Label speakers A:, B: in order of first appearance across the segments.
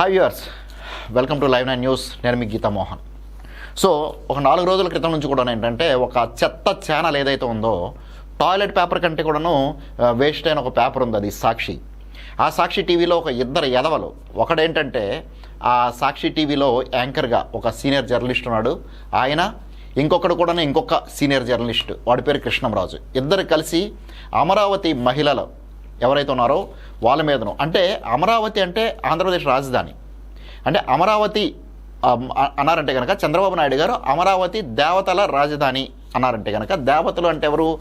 A: Hi yours welcome to live nine news నేను మీ Gita Mohan. So ఒక నాలుగు రోజుల క్రితం నుంచి కూడా ఏంటంటే ఒక చెత్త ఛానల్ ఏదైతే ఉందో టాయిలెట్ పేపర్ కంటే కూడాను వేస్ట్ అయిన ఒక పేపర్ ఉంది అది సాక్షి. ఆ సాక్షి టీవీలో ఒక ఇద్దరు ఎదవలు ఒకడేంటంటే ఆ సాక్షి టీవీలో యాంకర్గా ఒక సీనియర్ జర్నలిస్ట్ ఉన్నాడు. ఆయన ఇంకొకడు కూడా ఇంకొక సీనియర్ జర్నలిస్ట్. వాడి పేరు కృష్ణంరాజు. ఇద్దరు కలిసి అమరావతి మహిళలు ఎవరైతే ఉన్నారో వాళ్ళ మీదను. అంటే అమరావతి అంటే ఆంధ్రప్రదేశ్ రాజధాని. అంటే అమరావతి అన్నారంటే కనుక చంద్రబాబు నాయుడు గారు అమరావతి దేవతల రాజధాని అన్నారంటే కనుక దేవతలు అంటే ఎవరు?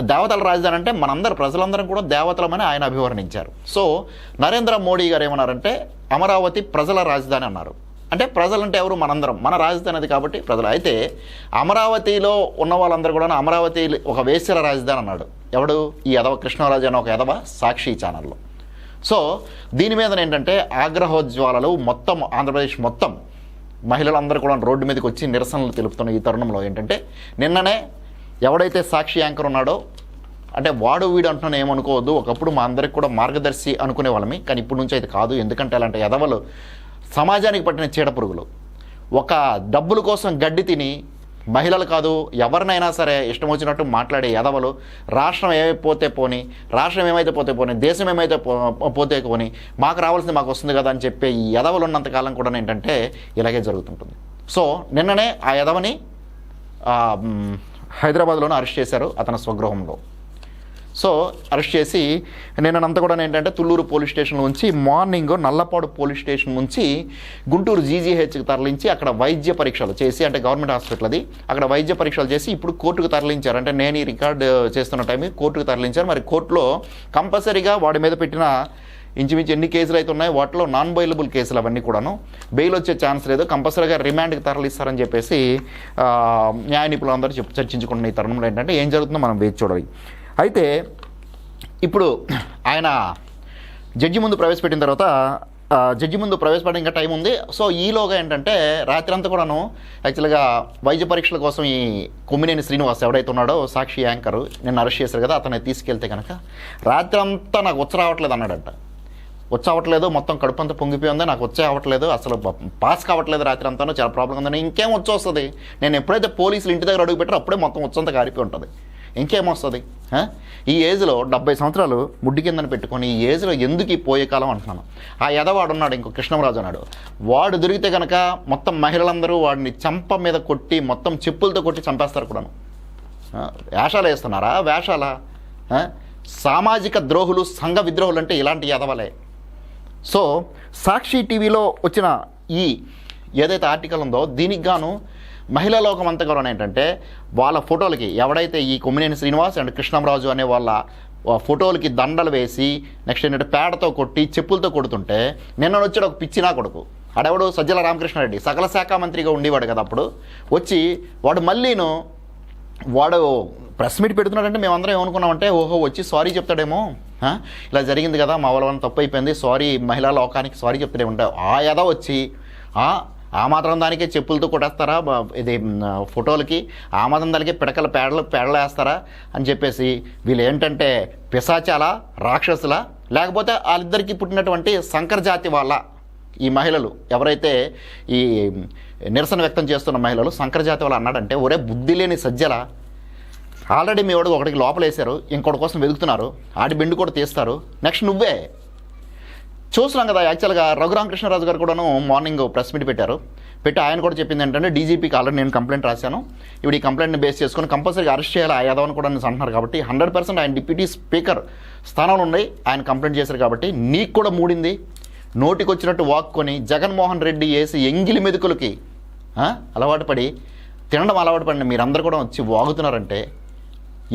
A: దేవతల రాజధాని అంటే మనందరు ప్రజలందరం కూడా దేవతలమని ఆయన అభివర్ణించారు. సో నరేంద్ర మోడీ గారు ఏమన్నారంటే అమరావతి ప్రజల రాజధాని అన్నారు. అంటే ప్రజలంటే ఎవరు? మనందరం. మన రాజధాని అది కాబట్టి ప్రజలు. అయితే అమరావతిలో ఉన్న వాళ్ళందరూ కూడా అమరావతి ఒక వేశ్యల రాజధాని అన్నాడు. ఎవడు? ఈ యదవ కృష్ణరాజు అనే ఒక యదవ సాక్షి ఛానల్లో. సో దీని మీద ఏంటంటే ఆగ్రహోజ్వాలలు మొత్తం ఆంధ్రప్రదేశ్ మొత్తం మహిళలందరూ కూడా రోడ్డు మీదకి వచ్చి నిరసనలు తెలుపుతున్న ఈ తరుణంలో ఏంటంటే నిన్ననే ఎవడైతే సాక్షి యాంకర్ ఉన్నాడో అంటే వాడు వీడు అంటున్నాను ఏమనుకోవద్దు ఒకప్పుడు మా అందరికి కూడా మార్గదర్శి అనుకునే వాళ్ళమే కానీ ఇప్పటి నుంచి అయితే కాదు. ఎందుకంటే అలాంటి ఎదవలు సమాజానికి పట్టిన చీడపురుగులు ఒక డబ్బుల కోసం గడ్డి తిని మహిళలు కాదు ఎవరినైనా సరే ఇష్టం వచ్చినట్టు మాట్లాడే ఎదవలు రాష్ట్రం ఏమైపోతే పోని రాష్ట్రం ఏమైతే పోతే పోని దేశం ఏమైతే పో- పోతే పోని మాకు రావాల్సింది మాకు వస్తుంది కదా అని చెప్పే ఈ ఎదవలు ఉన్నంతకాలం కూడా ఏంటంటే ఇలాగే జరుగుతుంటుంది. సో నిన్ననే ఆ ఎదవని హైదరాబాద్లోనూ హైదరాబాద్లోనే అరెస్ట్ చేశారు అతని స్వగృహంలో. సో అరెస్ట్ చేసి నేనంతా కూడా ఏంటంటే తుళ్ళూరు పోలీస్ స్టేషన్ నుంచి మార్నింగ్ నల్లపాడు పోలీస్ స్టేషన్ నుంచి గుంటూరు జీజీహెచ్కి తరలించి అక్కడ వైద్య పరీక్షలు చేసి అంటే గవర్నమెంట్ హాస్పిటల్ అది అక్కడ వైద్య పరీక్షలు చేసి ఇప్పుడు కోర్టుకు తరలించారు. అంటే నేను ఈ రికార్డ్ చేస్తున్న టైం కోర్టుకు తరలించారు. మరి కోర్టులో కంపల్సరీగా వాడి మీద పెట్టిన ఇంచుమించు ఎన్ని కేసులు అయితే ఉన్నాయో వాటిలో నాన్ బెయిలబుల్ కేసులు అవన్నీ కూడాను బెయిల్ వచ్చే ఛాన్స్ లేదు. కంపల్సరీగా రిమాండ్కి తరలిస్తారని చెప్పేసి న్యాయ నిపుణులందరూ చెప్ చర్చించుకుంటున్న ఈ తరుణంలో ఏంటంటే ఏం జరుగుతుందో మనం వేచి చూడాలి. అయితే ఇప్పుడు ఆయన జడ్జి ముందు ప్రవేశపెట్టిన తర్వాత జడ్జి ముందు ప్రవేశపెట్టడం ఇంకా టైం ఉంది. సో ఈలోగా ఏంటంటే రాత్రి అంతా కూడాను యాక్చువల్గా వైద్య పరీక్షల కోసం ఈ కొమ్మినేని శ్రీనివాస్ ఎవడైతే ఉన్నాడో సాక్షి యాంకర్ నేను అరెస్ట్ చేశారు కదా అతన్ని తీసుకెళ్తే కనుక రాత్రి అంతా నాకు వచ్చి రావట్లేదు అన్నాడంట. వచ్చి మొత్తం కడుపు అంతా పొంగిపోయింది నాకు వచ్చే అవ్వట్లేదు అసలు పాస్ కావట్లేదు రాత్రి అంతా చాలా ప్రాబ్లం ఉందని ఇంకేం వచ్చి వస్తుంది? నేను ఎప్పుడైతే పోలీసులు ఇంటి దగ్గర అడుగు పెట్టారో అప్పుడే మొత్తం వచ్చంతా కారిపోయి ఉంటుంది. ఇంకేం వస్తుంది? ఈ ఏజ్లో డెబ్బై సంవత్సరాలు ముడ్డి కిందని పెట్టుకొని ఈ ఏజ్లో ఎందుకు ఈ పోయే కాలం అంటున్నాను. ఆ ఎదవాడు ఉన్నాడు ఇంకో కృష్ణరాజు అన్నాడు వాడు దొరికితే కనుక మొత్తం మహిళలందరూ వాడిని చంప మీద కొట్టి మొత్తం చెప్పులతో కొట్టి చంపేస్తారు కూడాను. వేషాలు వేస్తున్నారా? వేషాల? సామాజిక ద్రోహులు సంఘ విద్రోహులు అంటే ఇలాంటి ఎదవలే సో సాక్షి టీవీలో వచ్చిన ఈ ఏదైతే ఆర్టికల్ ఉందో దీనికి గాను మహిళా లోకం అంతా కూడా ఏంటంటే వాళ్ళ ఫోటోలకి ఎవడైతే ఈ కొమ్మినేని శ్రీనివాస్ అండ్ కృష్ణంరాజు అనే వాళ్ళ ఫోటోలకి దండలు వేసి నెక్స్ట్ ఏంటంటే పేడతో కొట్టి చెప్పులతో కొడుతుంటే నిన్న వచ్చాడు ఒక పిచ్చినా కొడుకు. అడెవడు సజ్జల రామకృష్ణారెడ్డి. సకల శాఖ మంత్రిగా ఉండేవాడు కదా అప్పుడు. వచ్చి వాడు మళ్ళీను వాడు ప్రెస్ మీట్ పెడుతున్నాడంటే మేమందరం ఏమనుకున్నామంటే ఓహో వచ్చి సారీ చెప్తాడేమో. ఇలా జరిగింది కదా మా వాళ్ళ వల్ల తప్పు అయిపోయింది. సారీ మహిళా లోకానికి సారీ చెప్తాడే ఉంటావు ఆ యద వచ్చి ఆ మాత్రం దానికి చెప్పులతో కొట్టేస్తారా? ఇది ఫోటోలకి ఆ మాత్రం దానికి పిడకల పేడలు పేడలు వేస్తారా? అని చెప్పేసి వీళ్ళు ఏంటంటే పిశాచాల రాక్షసుల లేకపోతే వాళ్ళిద్దరికీ పుట్టినటువంటి సంకర జాతి వాళ్ళ ఈ మహిళలు. ఎవరైతే ఈ నిరసన వ్యక్తం చేస్తున్న మహిళలు సంకర జాతి వాళ్ళు అన్నాడంటే ఒరే బుద్ధి లేని సజ్జల. ఆల్రెడీ మీ వాడు ఒకటికి లోపలేశారు ఇంకోటి కోసం వెతుకుతున్నారు ఆడి బెండు కూడా తీస్తారు. నెక్స్ట్ నువ్వే. చూస్తున్నాం కదా యాక్చువల్గా రఘురామకృష్ణరాజు గారు కూడాను మార్నింగ్ ప్రెస్ మీట్ పెట్టారు. పెట్టి ఆయన కూడా చెప్పింది ఏంటంటే డీజీపీకి ఆల్రెడీ నేను కంప్లైంట్ రాశాను. ఇప్పుడు ఈ కంప్లైంట్ని బేస్ చేసుకొని కంపల్సరీగా అరెస్ట్ చేయాలి ఆ యాదవ్ని కూడా నేను అంటున్నారు కాబట్టి హండ్రెడ్ పర్సెంట్ ఆయన డిప్యూటీ స్పీకర్ స్థానంలో ఉన్నాయి ఆయన కంప్లైంట్ చేశారు కాబట్టి నీకు కూడా మూడింది. నోటికొచ్చినట్టు వాక్కొని జగన్మోహన్ రెడ్డి వేసి ఎంగిలి మెతుకులకి అలవాటు పడి తినడం అలవాటు పడిన మీరందరూ కూడా వచ్చి వాగుతున్నారంటే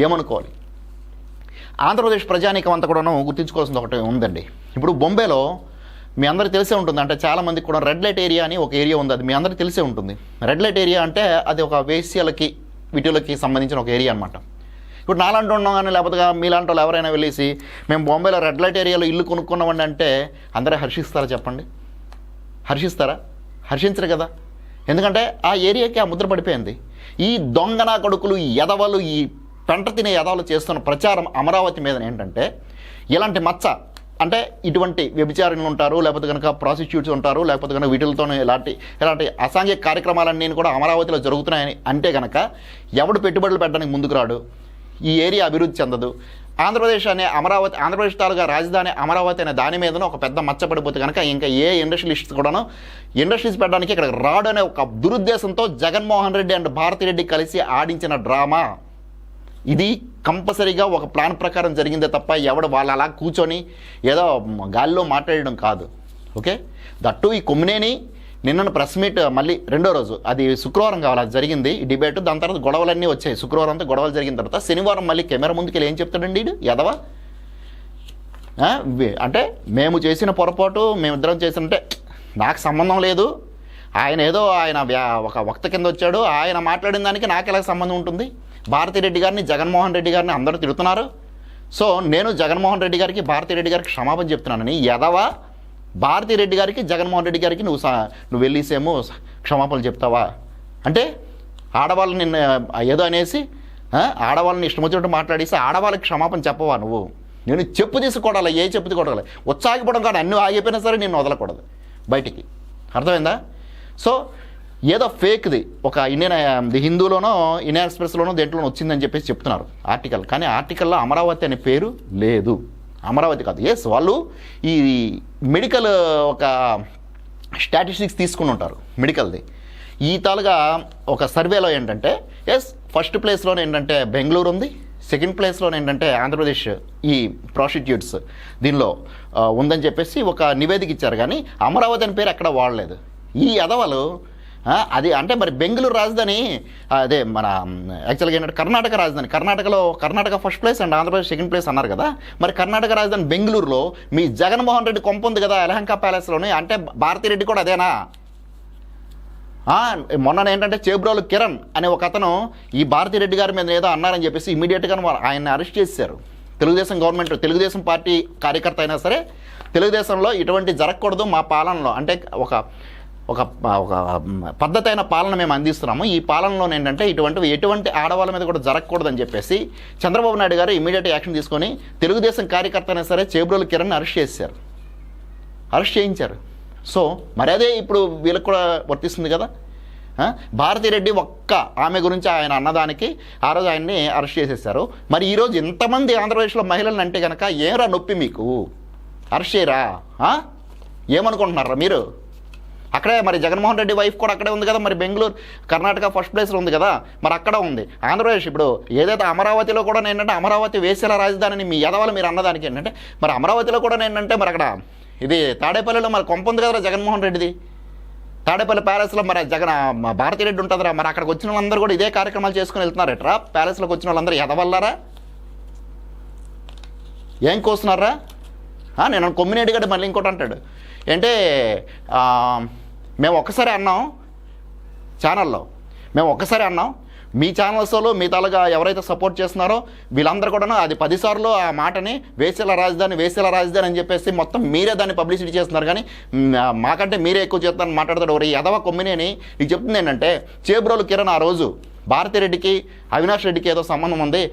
A: ఏమనుకోవాలి? ఆంధ్రప్రదేశ్ ప్రజానీకం అంతా కూడాను గుర్తుంచుకోవాల్సింది ఒకటి ఉందండి. ఇప్పుడు బొంబేలో మీ అందరికి తెలిసే ఉంటుంది. అంటే చాలామందికి కూడా రెడ్ లైట్ ఏరియా అని ఒక ఏరియా ఉంది. అది మీ అందరికి తెలిసే ఉంటుంది. రెడ్ లైట్ ఏరియా అంటే అది ఒక వేశ్యలకి వీటిలకి సంబంధించిన ఒక ఏరియా అనమాట ఇప్పుడు నాలాంటి ఉన్నాం కానీ లేకపోతే మీలాంటి వాళ్ళు ఎవరైనా వెళ్ళేసి మేము బొంబేలో రెడ్ లైట్ ఏరియాలో ఇల్లు కొనుక్కున్నామండి అంటే అందరూ హర్షిస్తారా చెప్పండి? హర్షిస్తారా? హర్షించరు కదా. ఎందుకంటే ఆ ఏరియాకి ఆ ముద్ర పడిపోయింది. ఈ దొంగన కొడుకులు ఈ ఎదవలు ఈ పెంట తినే ఎదవలు చేస్తున్న ప్రచారం అమరావతి మీద ఏంటంటే ఇలాంటి మచ్చ అంటే ఇటువంటి వ్యభిచారణలు ఉంటారు లేకపోతే కనుక ప్రాసిక్యూట్స్ ఉంటారు లేకపోతే కనుక వీటిలతో ఇలాంటి ఇలాంటి అసాంఘిక కార్యక్రమాలన్నీ కూడా అమరావతిలో జరుగుతున్నాయని అంటే కనుక ఎవడు పెట్టుబడులు పెట్టడానికి ముందుకు రాడు? ఈ ఏరియా అభివృద్ధి చెందదు. ఆంధ్రప్రదేశ్ అనే అమరావతి ఆంధ్రప్రదేశ్ తాలూకా రాజధాని అమరావతి అనే దాని మీదన ఒక పెద్ద మచ్చపడిపోతే కనుక ఇంకా ఏ ఇండస్ట్రియలిస్ట్ కూడాను ఇండస్ట్రీస్ పెట్టడానికి ఇక్కడ రాడు అనే ఒక దురుద్దేశంతో జగన్మోహన్ రెడ్డి అండ్ భారతిరెడ్డి కలిసి ఆడించిన డ్రామా. ఇది కంపల్సరీగా ఒక ప్లాన్ ప్రకారం జరిగిందే తప్ప ఎవడు వాళ్ళు అలా కూర్చొని ఏదో గాలిలో మాట్లాడడం కాదు. ఓకే? దట్టు ఈ కొమ్మినేని నిన్న ప్రెస్ మీట్ మళ్ళీ రెండో రోజు అది శుక్రవారం కావాలి అది జరిగింది డిబేట్. దాని తర్వాత గొడవలన్నీ వచ్చాయి. శుక్రవారం అంతా గొడవలు జరిగిన తర్వాత శనివారం మళ్ళీ కెమెరా ముందుకు వెళ్ళి ఏం చెప్తాడండి వీడు ఎదవా అంటే మేము చేసిన పొరపాటు మేమిద్దరం చేసినంటే నాకు సంబంధం లేదు. ఆయన ఏదో ఆయన ఒక వక్త కింద వచ్చాడు. ఆయన మాట్లాడిన దానికి నాకు ఎలా సంబంధం ఉంటుంది? భారతిరెడ్డి గారిని జగన్మోహన్ రెడ్డి గారిని అందరూ తిడుతున్నారు. సో నేను జగన్మోహన్ రెడ్డి గారికి భారతిరెడ్డి గారికి క్షమాపణ చెప్తున్నానని. ఎదవా భారతిరెడ్డి గారికి జగన్మోహన్ రెడ్డి గారికి నువ్వు నువ్వు వెళ్ళేసేమో క్షమాపణలు చెప్తావా? అంటే ఆడవాళ్ళని నిన్న ఏదో అనేసి ఆడవాళ్ళని ఇష్టం వచ్చినట్టు మాట్లాడేసి ఆడవాళ్ళకి క్షమాపణ చెప్పవా నువ్వు? నేను చెప్పు తీసుకోవాలి ఏ చెప్పు తీసుకోవడాలి ఉత్సాహపడడం కాదు అన్నీ ఆగిపోయినా సరే నేను వదలకూడదు బయటికి. అర్థమైందా? సో ఏదో ఫేక్ది. ఒక ఇండియన్ ది హిందూలోనో ఇండియన్ ఎక్స్ప్రెస్లోనో దేంట్లోనో వచ్చిందని చెప్పేసి చెప్తున్నారు ఆర్టికల్. కానీ ఆర్టికల్లో అమరావతి అనే పేరు లేదు. అమరావతి కాదు. ఎస్ వాళ్ళు ఈ మెడికల్ ఒక స్టాటిస్టిక్స్ తీసుకుని ఉంటారు మెడికల్ది. ఈ తాలుగా ఒక సర్వేలో ఏంటంటే ఎస్ ఫస్ట్ ప్లేస్లో ఏంటంటే బెంగళూరు ఉంది. సెకండ్ ప్లేస్లో ఏంటంటే ఆంధ్రప్రదేశ్ ఈ ప్రాస్టిట్యూట్స్ దీనిలో ఉందని చెప్పేసి ఒక నివేదిక ఇచ్చారు. కానీ అమరావతి అని పేరు ఎక్కడ వాడలేదు. ఈ అదవలు అది అంటే మరి బెంగళూరు రాజధాని అదే మన యాక్చువల్గా ఏంటంటే కర్ణాటక రాజధాని. కర్ణాటకలో Karnataka first place and Andhra Pradesh second place అన్నారు కదా. మరి కర్ణాటక రాజధాని బెంగళూరులో మీ జగన్మోహన్ రెడ్డి కొంప ఉంది కదా ఎలహంక ప్యాలెస్లోని అంటే భారతిరెడ్డి కూడా అదేనా? మొన్న ఏంటంటే చేబ్రోలు కిరణ్ అనే ఒక అతను ఈ భారతిరెడ్డి గారి మీద ఏదో అన్నారని చెప్పేసి ఇమీడియట్గా ఆయన్ని అరెస్ట్ చేశారు. తెలుగుదేశం గవర్నమెంట్ తెలుగుదేశం పార్టీ కార్యకర్త అయినా సరే తెలుగుదేశంలో ఇటువంటి జరగకూడదు మా పాలనలో. అంటే ఒక ఒక ఒక పద్ధతైన పాలన మేము అందిస్తున్నాము. ఈ పాలనలో ఏంటంటే ఇటువంటి ఎటువంటి ఆడవాళ్ళ మీద కూడా జరగకూడదని చెప్పేసి చంద్రబాబు నాయుడు గారు ఇమీడియట్ యాక్షన్ తీసుకొని తెలుగుదేశం కార్యకర్త అయినా సరే చేబ్రోలు కిరణ్ అరెస్ట్ చేశారు. అరెస్ట్ చేయించారు. సో మరి అదే ఇప్పుడు వీళ్ళకి కూడా వర్తిస్తుంది కదా? ఆ? భారతిరెడ్డి ఒక్క ఆమె గురించి ఆయన అన్నదానికి ఆ రోజు ఆయన్ని అరెస్ట్ చేసేసారు. మరి ఈరోజు ఇంతమంది ఆంధ్రప్రదేశ్లో మహిళలను అంటే కనుక ఏమరా నొప్పి మీకు? అరెస్ట్ చేయరా? ఏమనుకుంటున్నారా మీరు? అక్కడే మరి జగన్మోహన్ రెడ్డి వైఫ్ కూడా అక్కడే ఉంది కదా మరి బెంగళూరు కర్ణాటక ఫస్ట్ ప్లేస్లో ఉంది కదా మరి అక్కడ ఉంది. ఆంధ్రప్రదేశ్ ఇప్పుడు ఏదైతే అమరావతిలో కూడా ఏంటంటే అమరావతి వేసేల రాజధానిని మీ యదవలు మీరు అన్నదానికి ఏంటంటే మరి అమరావతిలో కూడా ఏంటంటే మరి అక్కడ ఇది తాడేపల్లిలో మరి కొంప ఉంది కదా జగన్మోహన్ రెడ్డిది? తాడేపల్లి ప్యాలెస్లో మరి జగన్ మా భారతిరెడ్డి ఉంటుందిరా మరి అక్కడికి వచ్చిన వాళ్ళందరూ కూడా ఇదే కార్యక్రమాలు చేసుకుని వెళ్తున్నారట్రా? ప్యాలెస్లోకి వచ్చిన వాళ్ళందరూ ఎదవల్లారా ఏం కోస్తున్నారా? నేను కొమ్మినేడి గడ్డ మళ్ళీ ఇంకోటి అంటాడు. అంటే మేము ఒక్కసారి అన్నాం ఛానల్లో మేము ఒక్కసారి అన్నాం. మీ ఛానల్స్లో మీ తలగా ఎవరైతే సపోర్ట్ చేస్తున్నారో వీళ్ళందరూ కూడా అది పదిసార్లు ఆ మాటని వేసేల రాజధాని వేసేల రాజధాని అని చెప్పేసి మొత్తం మీరే దాన్ని పబ్లిసిటీ చేస్తున్నారు. కానీ మాకంటే మీరే ఎక్కువ చేస్తారని మాట్లాడతాడు ఎవరు ఎదవ కొమ్మినేని. నీకు చెప్తుంది ఏంటంటే చేబ్రోలు కిరణ్ ఆ రోజు భారతిరెడ్డికి అవినాష్ రెడ్డికి ఏదో సంబంధం ఉంది.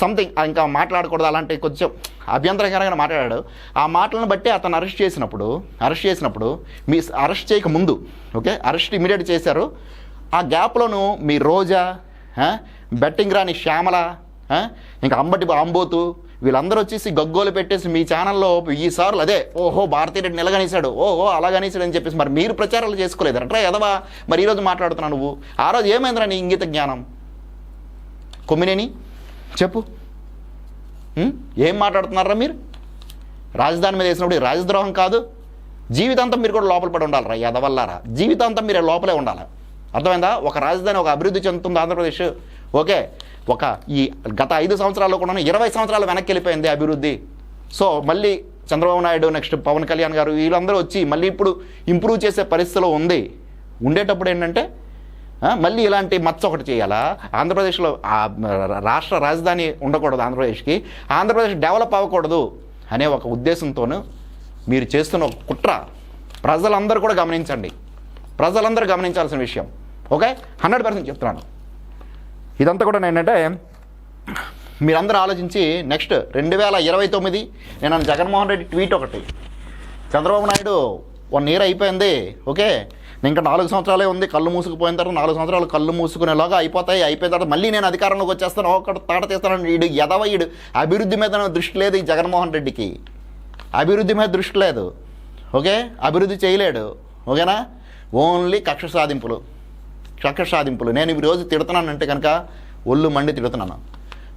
A: సంథింగ్ ఇంకా మాట్లాడకూడదు అలాంటి కొంచెం అభ్యంతరకరంగా మాట్లాడాడు. ఆ మాటలను బట్టి అతను అరెస్ట్ చేసినప్పుడు అరెస్ట్ చేసినప్పుడు మీ అరెస్ట్ చేయక ముందు ఓకే అరెస్ట్ ఇమీడియట్ చేశారు. ఆ గ్యాప్లోను మీ రోజా బెట్టింగ్ రాని శ్యామల ఇంకా అంబటి అంబోతు వీళ్ళందరూ వచ్చేసి గగ్గోలు పెట్టేసి మీ ఛానల్లో ఈసార్లు అదే ఓహో భారతీయుడు నిలగనేశాడు ఓహో అలాగనేశాడు అని చెప్పేసి మరి మీరు ప్రచారాలు చేసుకోలేదు అట్లా ఎదవా మరి ఈరోజు మాట్లాడుతున్నా నువ్వు. ఆ రోజు ఏమైందిరా నీ ఇంగిత జ్ఞానం? కొమ్మినేని చెప్పు. ఏం మాట్లాడుతున్నారా మీరు? రాజధాని మీద వేసినప్పుడు రాజద్రోహం కాదు జీవితాంతం మీరు కూడా లోపల పడి ఉండాలరా ఎదవల్లారా జీవితాంతం మీరు లోపలే ఉండాలి. అర్థమైందా? ఒక రాజధాని ఒక అభివృద్ధి చెందుతుంది ఆంధ్రప్రదేశ్. ఓకే. ఒక ఈ గత ఐదు సంవత్సరాల్లో కూడా ఇరవై సంవత్సరాలు వెనక్కి వెళ్ళిపోయింది అభివృద్ధి. సో మళ్ళీ చంద్రబాబు నాయుడు నెక్స్ట్ పవన్ కళ్యాణ్ గారు వీళ్ళందరూ వచ్చి మళ్ళీ ఇప్పుడు ఇంప్రూవ్ చేసే పరిస్థితిలో ఉంది. ఉండేటప్పుడు ఏంటంటే మళ్ళీ ఇలాంటి మచ్చ ఒకటి చేయాలా? ఆంధ్రప్రదేశ్లో రాష్ట్ర రాజధాని ఉండకూడదు ఆంధ్రప్రదేశ్కి. ఆంధ్రప్రదేశ్ డెవలప్ అవ్వకూడదు అనే ఒక ఉద్దేశంతోనూ మీరు చేస్తున్న ఒక కుట్ర. ప్రజలందరూ కూడా గమనించండి. ప్రజలందరూ గమనించాల్సిన విషయం. ఓకే? హండ్రెడ్ పర్సెంట్ చెప్తున్నాను. ఇదంతా కూడా ఏంటంటే మీరందరూ ఆలోచించి నెక్స్ట్ రెండు వేల ఇరవై తొమ్మిది నేను జగన్మోహన్ రెడ్డి ట్వీట్ ఒకటి. చంద్రబాబు నాయుడు వన్ ఇయర్ అయిపోయింది ఓకే? ఇంకా నాలుగు సంవత్సరాలే ఉంది కళ్ళు మూసుకుపోయిన తర్వాత నాలుగు సంవత్సరాలు కళ్ళు మూసుకునేలాగా అయిపోతాయి అయిపోయిన తర్వాత మళ్ళీ నేను అధికారంలోకి వచ్చేస్తాను ఒకటి తాట తీస్తాను ఈడు ఎదవయుడు ఈడు అభివృద్ధి మీద దృష్టి లేదు ఈ జగన్మోహన్ రెడ్డికి. అభివృద్ధి మీద దృష్టి లేదు ఓకే? అభివృద్ధి చేయలేడు ఓకేనా? ఓన్లీ కక్ష సాధింపులు. కక్ష సాధింపులు నేను ఈ రోజు తిడుతున్నానంటే కనుక ఒళ్ళు మండి తిడుతున్నాను.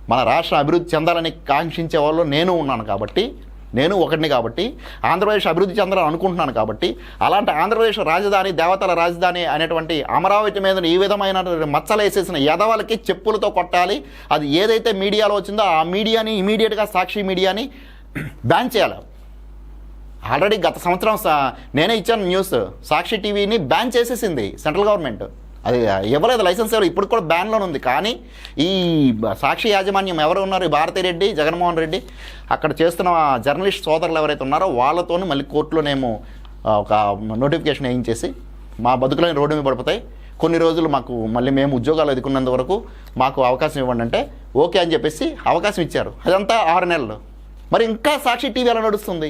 A: మన రాష్ట్రం అభివృద్ధి చెందాలని కాంక్షించే వాళ్ళు నేను ఉన్నాను కాబట్టి నేను ఒకటిని కాబట్టి ఆంధ్రప్రదేశ్ అభివృద్ధి చెందాలని అనుకుంటున్నాను కాబట్టి అలాంటి ఆంధ్రప్రదేశ్ రాజధాని దేవతల రాజధాని అనేటువంటి అమరావతి మీద ఈ విధమైన మచ్చలేసేసిన యదవలకి చెప్పులతో కొట్టాలి. అది ఏదైతే మీడియాలో వచ్చిందో ఆ మీడియాని ఇమీడియట్గా సాక్షి మీడియాని బ్యాన్ చేయాలి. ఆల్రెడీ గత సంవత్సరం సా- నేనే ఇచ్చాను న్యూస్. సాక్షి టీవీని బ్యాన్ చేసేసింది సెంట్రల్ గవర్నమెంట్. అది ఇవ్వలేదు లైసెన్స్ ఎవరు ఇప్పుడు కూడా బ్యాన్లోనే ఉంది. కానీ ఈ సాక్షి యాజమాన్యం ఎవరు ఉన్నారు? ఈ భారతీ రెడ్డి జగన్మోహన్ రెడ్డి అక్కడ చేస్తున్న జర్నలిస్ట్ సోదరులు ఎవరైతే ఉన్నారో వాళ్ళతో మళ్ళీ కోర్టులోనేమో ఒక నోటిఫికేషన్ వేయించేసి మా బతుకులని రోడ్డు మీద పడిపోతాయి. కొన్ని రోజులు మాకు మళ్ళీ మేము ఉద్యోగాలు ఎదుర్కొన్నంత వరకు మాకు అవకాశం ఇవ్వండి అంటే ఓకే అని చెప్పేసి అవకాశం ఇచ్చారు. అదంతా ఆరు నెలలు. మరి ఇంకా సాక్షి టీవీ ఎలా నడుస్తుంది?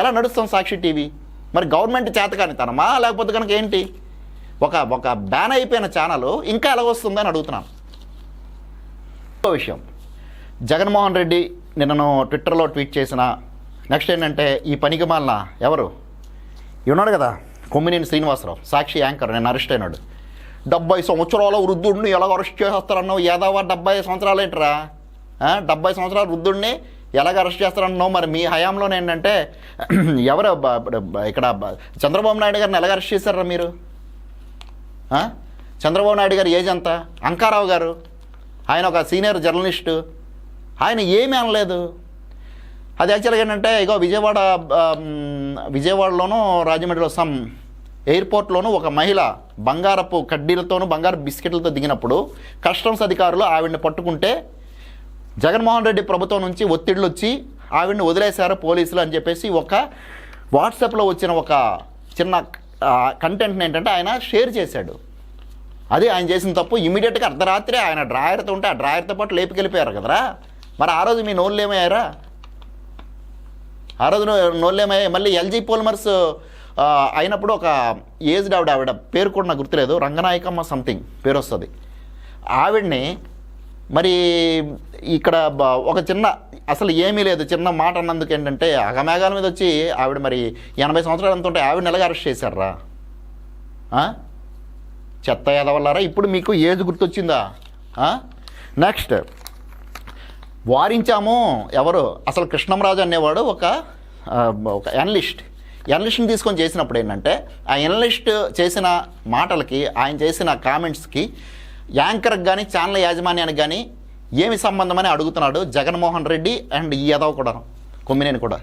A: ఎలా నడుస్తాం సాక్షి టీవీ? మరి గవర్నమెంట్ చేతకానితనమా? లేకపోతే కనుక ఏంటి? ఒక ఒక బ్యాన్ అయిపోయిన ఛానల్ ఇంకా ఎలా వస్తుందని అడుగుతున్నాను. ఇంకో విషయం. జగన్మోహన్ రెడ్డి నిన్నను ట్విట్టర్లో ట్వీట్ చేసిన నెక్స్ట్ ఏంటంటే ఈ పనికి మాలిన ఎవరు? ఉన్నాడు కదా కొమ్మినేని శ్రీనివాసరావు సాక్షి యాంకర్ నేను అరెస్ట్ అయినాడు. డెబ్బై సంవత్సరాల వృద్ధుడిని ఎలా అరెస్ట్ చేస్తారన్నావు ఏదావా డెబ్బై సంవత్సరాలు ఏంట్రా? డెబ్బై సంవత్సరాల వృద్ధుడిని ఎలాగ అరెస్ట్ చేస్తారన్నావు మరి మీ హయాంలోనే ఏంటంటే ఎవరు ఇక్కడ చంద్రబాబు నాయుడు గారిని ఎలాగ అరెస్ట్ చేశారా మీరు? చంద్రబాబు నాయుడు గారు ఏజ్ ఎంత? అంకారావు గారు. ఆయన ఒక సీనియర్ జర్నలిస్టు. ఆయన ఏమీ అనలేదు. అది యాక్చువల్గా ఏంటంటే ఇగో విజయవాడ విజయవాడలోనూ రాజమండ్రిలో సమ్ ఎయిర్పోర్ట్లోనూ ఒక మహిళ బంగారపు కడ్డీలతోనూ బంగారు బిస్కెట్లతో దిగినప్పుడు కస్టమ్స్ అధికారులు ఆవిడని పట్టుకుంటే జగన్మోహన్ రెడ్డి ప్రభుత్వం నుంచి ఒత్తిళ్ళు వచ్చి ఆవిడని వదిలేశారు పోలీసులు అని చెప్పేసి ఒక వాట్సాప్లో వచ్చిన ఒక చిన్న కంటెంట్ని ఏంటంటే ఆయన షేర్ చేశాడు. అది ఆయన చేసిన తప్పు ఇమీడియట్గా అర్ధరాత్రి ఆయన డ్రాయర్తో ఉంటే ఆ డ్రాయర్తో పాటు లేపుకెళ్ళిపోయారు కదరా. మరి ఆ రోజు మీ నోళ్ళు ఏమయ్యారా ఆ రోజు నోళ్ళు ఏమయ్యాయి? మళ్ళీ ఎల్జీ పోలిమర్స్ అయినప్పుడు ఒక ఏజ్డ్ ఆవిడ ఆవిడ పేరు కూడా నాకు గుర్తులేదు. రంగనాయకమ్మ సంథింగ్ పేరు వస్తుంది. ఆవిడ్ని మరి ఇక్కడ బ- ఒక చిన్న అసలు ఏమీ లేదు చిన్న మాట అన్నందుకు ఏంటంటే అగమేఘాల మీద వచ్చి ఆవిడ మరి ఎనభై సంవత్సరాలు ఎంత ఉంటే ఆవిడ నెలగా అరెస్ట్ చేశారా చెత్త ఎదవల్లారా ఇప్పుడు మీకు ఏజ్ గుర్తొచ్చిందా? నెక్స్ట్ వారించాము ఎవరు? అసలు కృష్ణంరాజు అనేవాడు ఒక ఒక ఎనలిస్ట్ ఎనలిస్ట్ని తీసుకొని చేసినప్పుడు ఏంటంటే ఆ ఎనలిస్ట్ చేసిన మాటలకి ఆయన చేసిన కామెంట్స్కి యాంకర్కి కానీ ఛానల్ యాజమాన్యానికి కానీ ఏమి సంబంధం అని అడుగుతున్నాడు జగన్మోహన్ రెడ్డి అండ్ ఈ యాదవ్ కూడా కొమ్మినేని కూడా.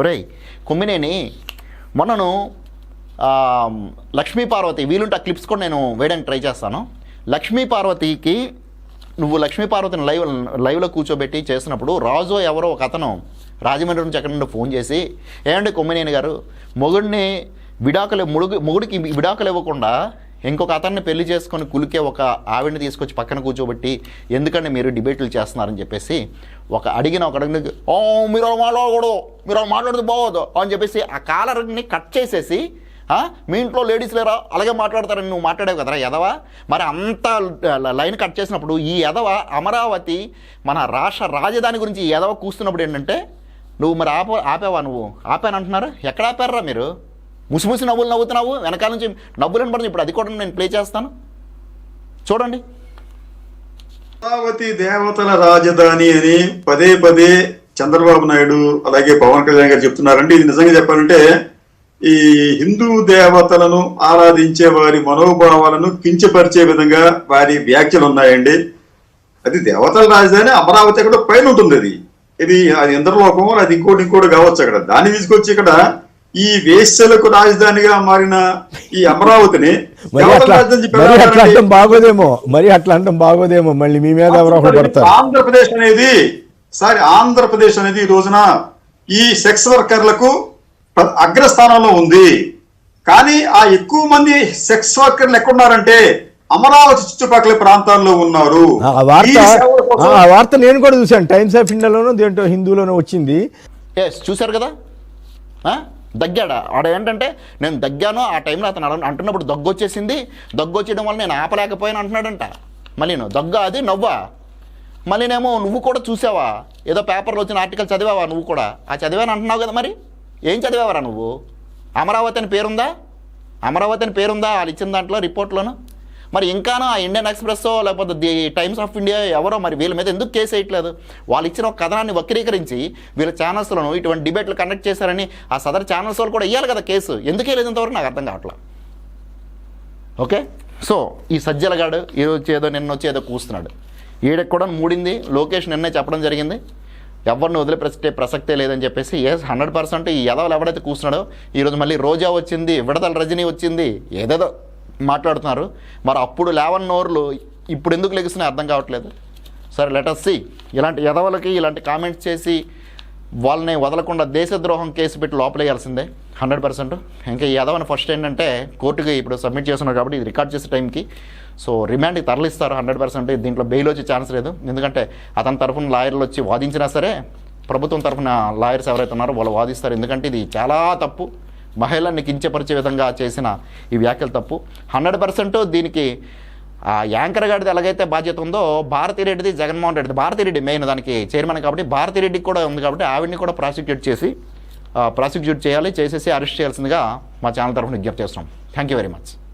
A: ఒరేయ్ కొమ్మినేని మొన్నను లక్ష్మీపార్వతి లక్ష్మీ పార్వతి వీలుంటే ఆ క్లిప్స్ కూడా నేను వేయడానికి ట్రై చేస్తాను. లక్ష్మీ పార్వతికి నువ్వు లక్ష్మీ పార్వతిని లైవ్ లైవ్లో కూర్చోబెట్టి చేసినప్పుడు రాజు ఎవరో ఒక అతను రాజమండ్రి నుంచి ఎక్కడి నుండి ఫోన్ చేసి ఏమండి కొమ్మినేని గారు మొగుడిని విడాకులు ముడుగు మొగుడికి విడాకులు ఇవ్వకుండా ఇంకొక అతన్ని పెళ్ళి చేసుకొని కులికే ఒక ఆవిడని తీసుకొచ్చి పక్కన కూర్చోబెట్టి ఎందుకంటే మీరు డిబేట్లు చేస్తున్నారని చెప్పేసి ఒక అడిగిన ఒక అడిగిన ఓ మీరు మాట్లాడకూడదు మీరు మాట్లాడదు మాట్లాడితే బాగోదు అని చెప్పేసి ఆ కాలర్ని కట్ చేసేసి మీ ఇంట్లో లేడీస్ లేరా? అలాగే మాట్లాడతారని నువ్వు మాట్లాడావు కదరా ఎదవ మరి అంత లైన్ కట్ చేసినప్పుడు ఈ ఎదవ అమరావతి మన రాష్ట్ర రాజధాని గురించి ఎదవ కూస్తున్నప్పుడు ఏంటంటే నువ్వు మరి ఆప ఆపావా నువ్వు? ఆపాను అంటున్నారు? ఎక్కడ ఆపారా మీరు? ముసిముసి నవ్వులు నవ్వుతున్నావు? వెనకాల నుంచి నవ్వులు పడుతుంది ఇప్పుడు అది కూడా నేను ప్లే చేస్తాను. చూడండి.
B: అమరావతి దేవతల రాజధాని అని పదే పదే చంద్రబాబు నాయుడు అలాగే పవన్ కళ్యాణ్ గారు చెప్తున్నారండి. ఇది నిజంగా చెప్పాలంటే ఈ హిందూ దేవతలను ఆరాధించే వారి మనోభావాలను కించపరిచే విధంగా వారి వ్యాఖ్యలు ఉన్నాయండి. అది దేవతల రాజధాని అమరావతి అక్కడ పైన ఉంటుంది అది. ఇది అది ఇంద్రలోకం అది ఇంకోటి ఇంకోటి కావచ్చు అక్కడ. దాన్ని తీసుకొచ్చి ఇక్కడ ఈ వేశ్యలకు రాజధానిగా మారిన ఈ అమరావతిని
C: మరి అట్లా? అంటాం బాగోదేమో. మరి అట్లా అంటాం బాగోదేమో. మళ్ళీ మీ మీద
B: ఆంధ్రప్రదేశ్ అనేది సారీ ఆంధ్రప్రదేశ్ అనేది ఈ రోజున ఈ సెక్స్ వర్కర్లకు అగ్రస్థానంలో ఉంది. కానీ ఆ ఎక్కువ మంది సెక్స్ వర్కర్లు ఎక్కడున్నారంటే అమరావతి చుట్టుపక్కల ప్రాంతాల్లో ఉన్నారు.
C: ఆ వార్త ఆ నేను కూడా చూశాను. టైమ్స్ ఆఫ్ ఇండియాలోనూ దేంట్లో హిందూలోనూ వచ్చింది.
A: చూశారు కదా? ఆ? దగ్గాడు? ఆడ ఏంటంటే నేను దగ్గాను ఆ టైంలో అతను అడ- అంటున్నప్పుడు దగ్గు వచ్చేసింది దగ్గు వచ్చేయడం వల్ల నేను ఆపలేకపోయాను అంటున్నాడంట. మళ్ళీ నువ్వు దగ్గ అది నవ్వా? మళ్ళీనేమో నువ్వు కూడా చూసావా? ఏదో పేపర్లో వచ్చిన ఆర్టికల్ చదివావా నువ్వు కూడా? ఆ చదివాను అంటున్నావు కదా మరి? ఏం చదివావరా నువ్వు? అమరావతి అని పేరుందా? అమరావతి అని పేరుందా? వాళ్ళు ఇచ్చిన దాంట్లో రిపోర్ట్లోను? మరి ఇంకానో ఆ ఇండియన్ ఎక్స్ప్రెస్ లేకపోతే ది టైమ్స్ ఆఫ్ ఇండియా ఎవరో మరి వీళ్ళ మీద ఎందుకు కేసు వేయట్లేదు? వాళ్ళు ఇచ్చిన ఒక కథనాన్ని వక్రీకరించి వీళ్ళ ఛానల్స్లను ఇటువంటి డిబేట్లు కండక్ట్ చేశారని ఆ సదర్ ఛానల్స్ వాళ్ళు కూడా ఇవ్వాలి కదా కేసు. ఎందుకు వేయలేదు ఇంతవరకు? నాకు అర్థం కావట్లేదు ఓకే? సో ఈ సజ్జలగాడు ఈరోజు ఏదో నిన్న వచ్చేదో కూస్తున్నాడు. ఈడకి కూడా మూడింది. లోకేష్ నిన్నే చెప్పడం జరిగింది. ఎవరిని వదిలిపెట్టే ప్రసక్తే లేదని చెప్పేసి ఎస్ హండ్రెడ్ పర్సెంట్ ఈ యదవలు ఎవడైతే కూర్చున్నాడో ఈరోజు మళ్ళీ రోజా వచ్చింది విడతల రజనీ వచ్చింది ఏదేదో. మాట్లాడుతున్నారు. మరి అప్పుడు లేవన్ నోర్లు ఇప్పుడు ఎందుకు లెగుస్తున్నాయి అర్థం కావట్లేదు. సరే లెటస్ సి ఇలాంటి యదవలకి ఇలాంటి కామెంట్స్ చేసి వాళ్ళని వదలకుండా దేశద్రోహం కేసు పెట్టి లోపలేయాల్సిందే. Hundred percent. ఇంకా ఈ యదవని ఫస్ట్ ఏంటంటే కోర్టుకి ఇప్పుడు సబ్మిట్ చేస్తున్నారు కాబట్టి ఇది రికార్డ్ చేసే టైంకి. సో రిమాండ్కి తరలిస్తారు హండ్రెడ్ పర్సెంట్. దీంట్లో బెయిల్ వచ్చే ఛాన్స్ లేదు. ఎందుకంటే అతని తరఫున లాయర్లు వచ్చి వాదించినా సరే ప్రభుత్వం తరఫున లాయర్స్ ఎవరైతే ఉన్నారో వాళ్ళు వాదిస్తారు. ఎందుకంటే ఇది చాలా తప్పు. మహిళల్ని కించపరిచే విధంగా చేసిన ఈ వ్యాఖ్యలు తప్పు. హండ్రెడ్ పర్సెంట్ దీనికి ఆ యాంకర్ గారిది ఎలాగైతే బాధ్యత ఉందో భారతిరెడ్డిది జగన్మోహన్ రెడ్డిది. భారతిరెడ్డి మెయిన్ దానికి చైర్మన్ కాబట్టి భారతిరెడ్డికి కూడా ఉంది కాబట్టి ఆవిడ్ని కూడా ప్రాసిక్యూట్ చేసి ప్రాసిక్యూట్ చేయాలి చేసేసి అరెస్ట్ చేయాల్సిందిగా మా ఛానల్ తరఫున విజ్ఞప్తి చేస్తున్నాం. Thank you very much